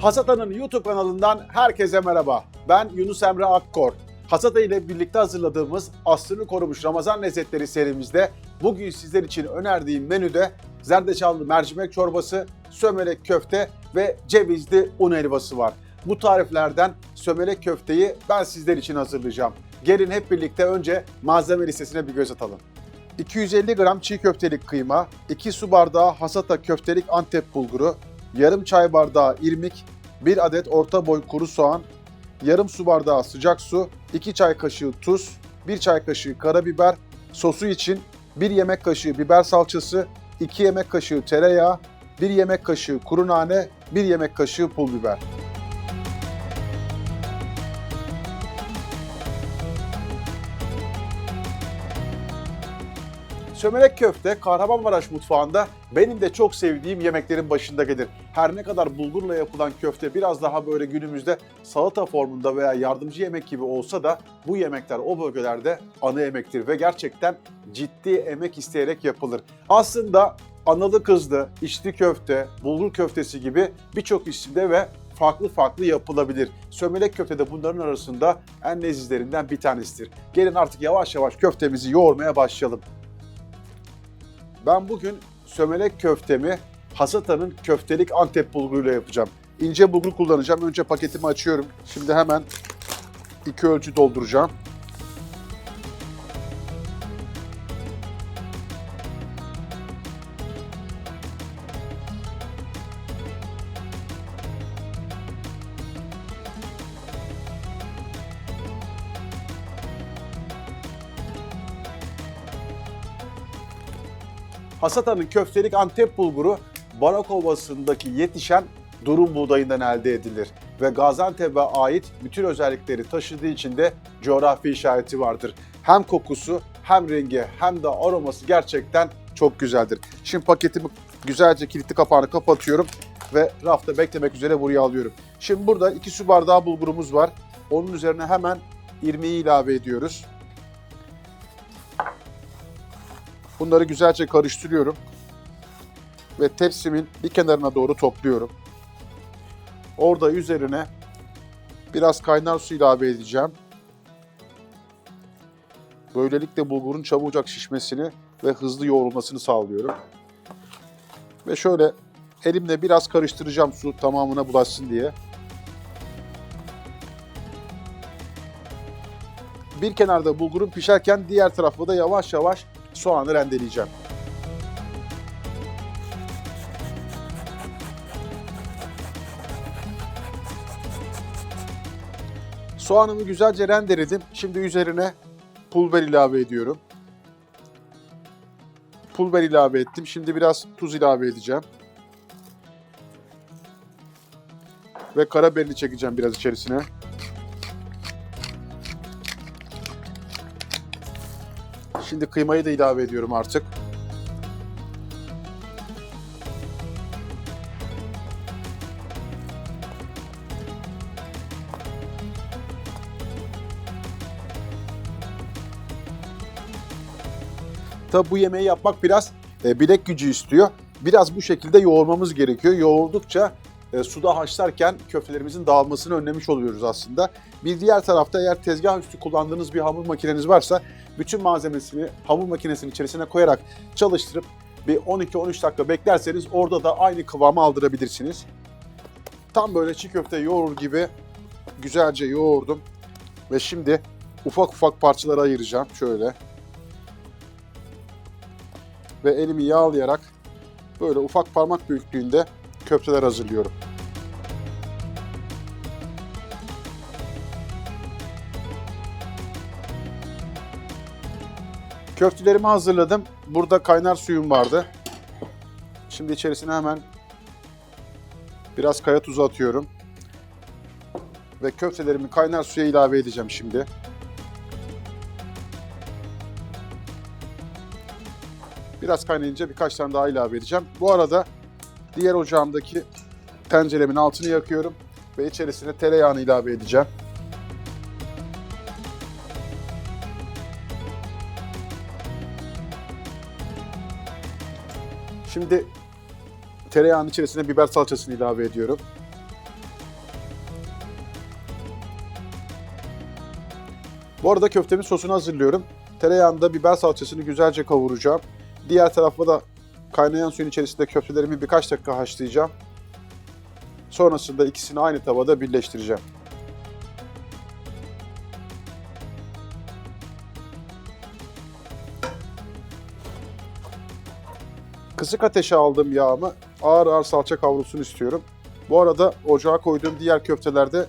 Hasata'nın YouTube kanalından herkese merhaba. Ben Yunus Emre Akkor. Hasata ile birlikte hazırladığımız aslını korumuş Ramazan lezzetleri serimizde bugün sizler için önerdiğim menüde zerdeçallı mercimek çorbası, sömelek köfte ve cevizli un helvası var. Bu tariflerden sömelek köfteyi ben sizler için hazırlayacağım. Gelin hep birlikte önce malzeme listesine bir göz atalım. 250 gram çiğ köftelik kıyma, 2 su bardağı hasata köftelik Antep bulguru, yarım çay bardağı irmik, 1 adet orta boy kuru soğan, yarım su bardağı sıcak su, 2 çay kaşığı tuz, 1 çay kaşığı karabiber, sosu için 1 yemek kaşığı biber salçası, 2 yemek kaşığı tereyağı, 1 yemek kaşığı kuru nane, 1 yemek kaşığı pul biber. Sömerek köfte Kahramanmaraş mutfağında benim de çok sevdiğim yemeklerin başında gelir. Her ne kadar bulgurla yapılan köfte biraz daha böyle günümüzde salata formunda veya yardımcı yemek gibi olsa da bu yemekler o bölgelerde ana yemektir ve gerçekten ciddi emek isteyerek yapılır. Aslında analı kızlı, içli köfte, bulgur köftesi gibi birçok isimde ve farklı farklı yapılabilir. Sömelek köfte de bunların arasında en lezizlerinden bir tanesidir. Gelin artık yavaş yavaş köftemizi yoğurmaya başlayalım. Ben bugün sömelek köftemi Hasata'nın köftelik Antep bulguruyla yapacağım. İnce bulgur kullanacağım. Önce paketimi açıyorum. Şimdi hemen iki ölçü dolduracağım. Hasata'nın köftelik Antep bulguru Barak Ovası'ndaki yetişen durum buğdayından elde edilir ve Gaziantep'e ait bütün özellikleri taşıdığı için de coğrafi işareti vardır. Hem kokusu hem rengi hem de aroması gerçekten çok güzeldir. Şimdi paketimi güzelce kilitli kapağını kapatıyorum ve rafta beklemek üzere buraya alıyorum. Şimdi burada 2 su bardağı bulgurumuz var. Onun üzerine hemen irmiği ilave ediyoruz. Bunları güzelce karıştırıyorum. Ve tepsimin bir kenarına doğru topluyorum. Orada üzerine biraz kaynar su ilave edeceğim. Böylelikle bulgurun çabucak şişmesini ve hızlı yoğrulmasını sağlıyorum. Ve şöyle elimle biraz karıştıracağım su tamamına bulaşsın diye. Bir kenarda bulgurun pişerken diğer tarafta da yavaş yavaş soğanı rendeleyeceğim. Soğanımı güzelce rendeledim. Şimdi üzerine pul biber ilave ediyorum. Pul biber ilave ettim. Şimdi biraz tuz ilave edeceğim. Ve karabiberini çekeceğim biraz içerisine. Şimdi kıymayı da ilave ediyorum artık. Tabi bu yemeği yapmak biraz e, bilek gücü istiyor. Biraz bu şekilde yoğurmamız gerekiyor. Yoğurdukça e, suda haşlarken köftelerimizin dağılmasını önlemiş oluyoruz aslında. Bir diğer tarafta eğer tezgah üstü kullandığınız bir hamur makineniz varsa bütün malzemesini hamur makinesinin içerisine koyarak çalıştırıp bir 12-13 dakika beklerseniz orada da aynı kıvamı aldırabilirsiniz. Tam böyle çiğ köfte yoğurur gibi güzelce yoğurdum. Ve şimdi ufak ufak parçalara ayıracağım şöyle. Ve elimi yağlayarak böyle ufak parmak büyüklüğünde köfteler hazırlıyorum. Köftelerimi hazırladım. Burada kaynar suyum vardı. Şimdi içerisine hemen biraz kaya tuzu atıyorum. Ve köftelerimi kaynar suya ilave edeceğim şimdi. Biraz kaynayınca birkaç tane daha ilave edeceğim. Bu arada diğer ocağımdaki tenceremin altını yakıyorum ve içerisine tereyağını ilave edeceğim. Şimdi tereyağının içerisine biber salçasını ilave ediyorum. Bu arada köftemin sosunu hazırlıyorum. Tereyağında biber salçasını güzelce kavuracağım. Diğer tarafta da kaynayan suyun içerisinde köftelerimi birkaç dakika haşlayacağım. Sonrasında ikisini aynı tavada birleştireceğim. Kısık ateşe aldığım yağımı ağır ağır salça kavrulsun istiyorum. Bu arada ocağa koyduğum diğer köftelerde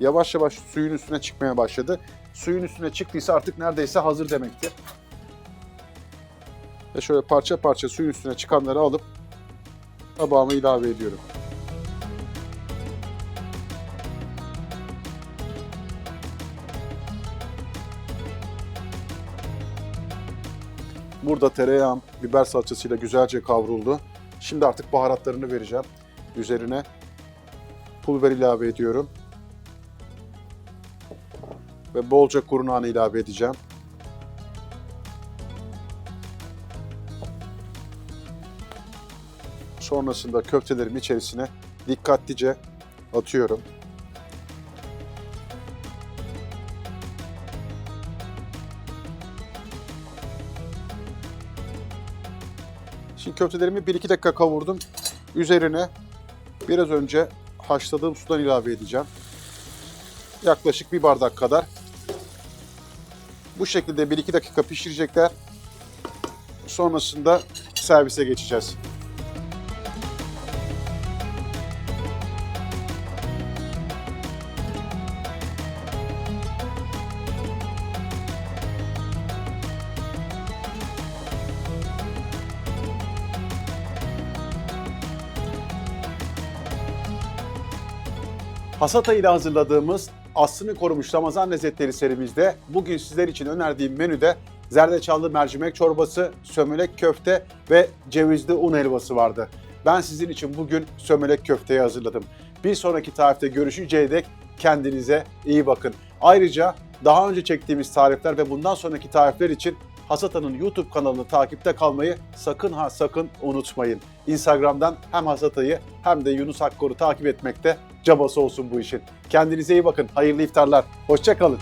yavaş yavaş suyun üstüne çıkmaya başladı. Suyun üstüne çıktıysa artık neredeyse hazır demektir. Ve şöyle parça parça suyun üstüne çıkanları alıp tabağıma ilave ediyorum. Burada tereyağım biber salçasıyla güzelce kavruldu. Şimdi artık baharatlarını vereceğim. Üzerine pul biber ilave ediyorum. Ve bolca kuru nane ilave edeceğim. Sonrasında köftelerimi içerisine dikkatlice atıyorum. Şimdi köftelerimi 1-2 dakika kavurdum. Üzerine biraz önce haşladığım sudan ilave edeceğim. Yaklaşık bir bardak kadar. Bu şekilde 1-2 dakika pişirecekler. Sonrasında servise geçeceğiz. Hasata ile hazırladığımız aslını korumuş Ramazan lezzetleri serimizde bugün sizler için önerdiğim menüde zerdeçallı mercimek çorbası, sömelek köfte ve cevizli un helvası vardı. Ben sizin için bugün sömelek köfteyi hazırladım. Bir sonraki tarifte görüşünceye dek kendinize iyi bakın. Ayrıca daha önce çektiğimiz tarifler ve bundan sonraki tarifler için Hasata'nın YouTube kanalını takipte kalmayı sakın ha sakın unutmayın. Instagram'dan hem Hasata'yı hem de Yunus Akkor'u takip etmekte cabası olsun bu işin. Kendinize iyi bakın. Hayırlı iftarlar. Hoşçakalın.